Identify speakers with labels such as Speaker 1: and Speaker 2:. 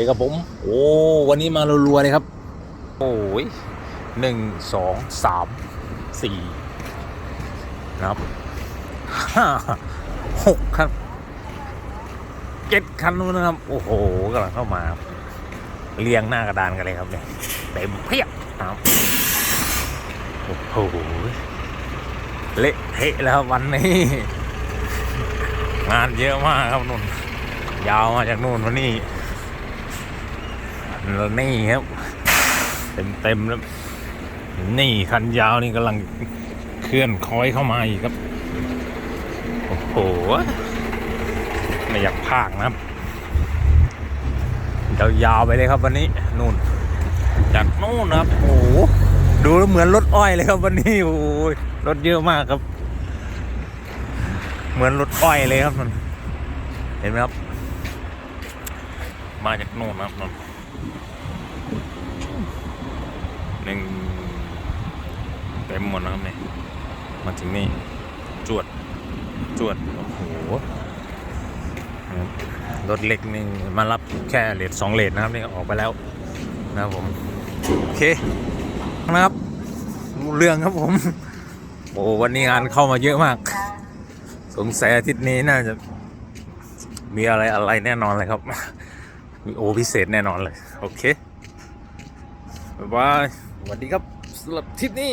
Speaker 1: ดีครับผม โอ้วันนี้มารัวๆเลยครับ โอ้ยหนึ่งสองสามสี่นะครับห้าหกครับเจ็ดคันนู้นนะครับ โอ้โหกำลังเข้ามาเรียงหน้ากระดานกันเลยครับเนี่ยเต็มเพียบนะครับโอ้โหเละเทะแล้วครับวันนี้ งานเยอะมากครับนุ่น ยาวมาจากนู่นมานี่ แล้วนี่ครับเต็มเต็มแล้วนี่คันยาวนี่กำลังเคลื่อนคอยเข้ามาอีกครับ โอ้โห ไม่อยากพากนะครับยาวๆไปเลยครับวันนี้นู่นจากนู่นนะครับโอ้โหดูเหมือนรถอ้อยเลยครับวันนี้โอ้ยรถเยอะมากครับ เหมือนรถอ้อยเลยครับมันเห็นไหมครับ มาจากโน่นนะครับนน หนึ่งเต็มหมดนะครับเนี่ยมาถึงนี่ จวด จวด โอ้โห รถเล็กนี่มารับแค่เลทสองเลทนะครับนี่ออกไปแล้วนะครับผม โอเคนะครับ เรื่องครับผม โอ้วันนี้งานเข้ามาเยอะมาก สงสัยอาทิตย์นี้น่าจะมีอะไรอะไรแน่นอนเลยครับ มีโอพิเศษแน่นอนเลย โอเค บ๊ายบายสวัสดีครับสำหรับทริปนี้